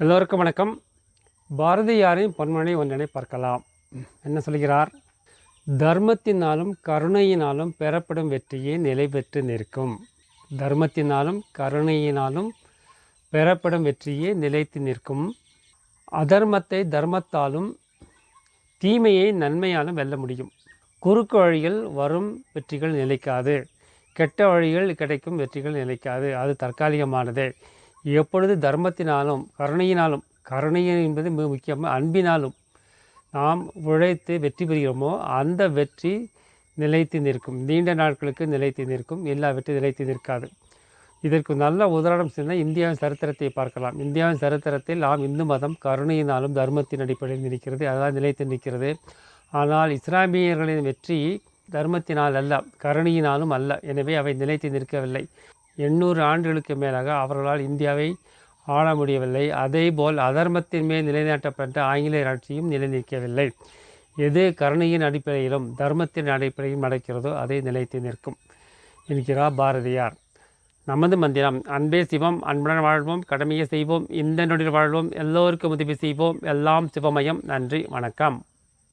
எல்லோருக்கும் வணக்கம். பாரதியாரின் பொன்மனை ஒன்றனை பார்க்கலாம். என்ன சொல்கிறார்? தர்மத்தினாலும் கருணையினாலும் பெறப்படும் வெற்றியே நிலை பெற்று நிற்கும். தர்மத்தினாலும் கருணையினாலும் பெறப்படும் வெற்றியே நிலைத்து நிற்கும். அதர்மத்தை தர்மத்தாலும் தீமையை நன்மையாலும் வெல்ல முடியும். குறுக்கு வழிகள் வரும் வெற்றிகள் நிலைக்காது. கெட்ட வழிகள் கிடைக்கும் வெற்றிகள் நிலைக்காது. அது தற்காலிகமானதே. எப்பொழுது தர்மத்தினாலும் கருணையினாலும் கருணை என்பது மிக முக்கியமாக அன்பினாலும் நாம் உழைத்து வெற்றி பெறுகிறோமோ அந்த வெற்றி நிலைத்து நிற்கும். நீண்ட நாட்களுக்கு நிலைத்து நிற்கும். எல்லா வெற்றி நிலைத்து நிற்காது. இதற்கு நல்ல உதாரணம் சொன்னால் இந்தியாவின் சரித்திரத்தை பார்க்கலாம். இந்தியாவின் சரித்திரத்தில் நாம் இந்து மதம் கருணையினாலும் தர்மத்தின் அடிப்படையில் நிற்கிறது. அதான் நிலைத்து நிற்கிறது. ஆனால் இஸ்லாமியர்களின் வெற்றி தர்மத்தினால் அல்ல கருணையினாலும் அல்ல. எனவே அவை நிலைத்து நிற்கவில்லை. எண்ணூறு ஆண்டுகளுக்கு மேலாக அவர்களால் இந்தியாவை ஆள முடியவில்லை. அதேபோல் அதர்மத்தின் மேல் நிலைநாட்டப்பட்ட ஆங்கிலேயர் ஆட்சியும் நிலை நிற்கவில்லை எது கருணையின் அடிப்படையிலும் தர்மத்தின் அடிப்படையிலும் நடக்கிறதோ அதை நிலைத்து நிற்கும் என்கிறார் பாரதியார். நமது மந்திரம் அன்பே சிவம் அன்புடன் வாழ்வோம் கடமையை செய்வோம் இந்த நொடியில் வாழ்வோம் எல்லோருக்கும் உதவி செய்வோம் எல்லாம் சிவமயம். நன்றி வணக்கம்.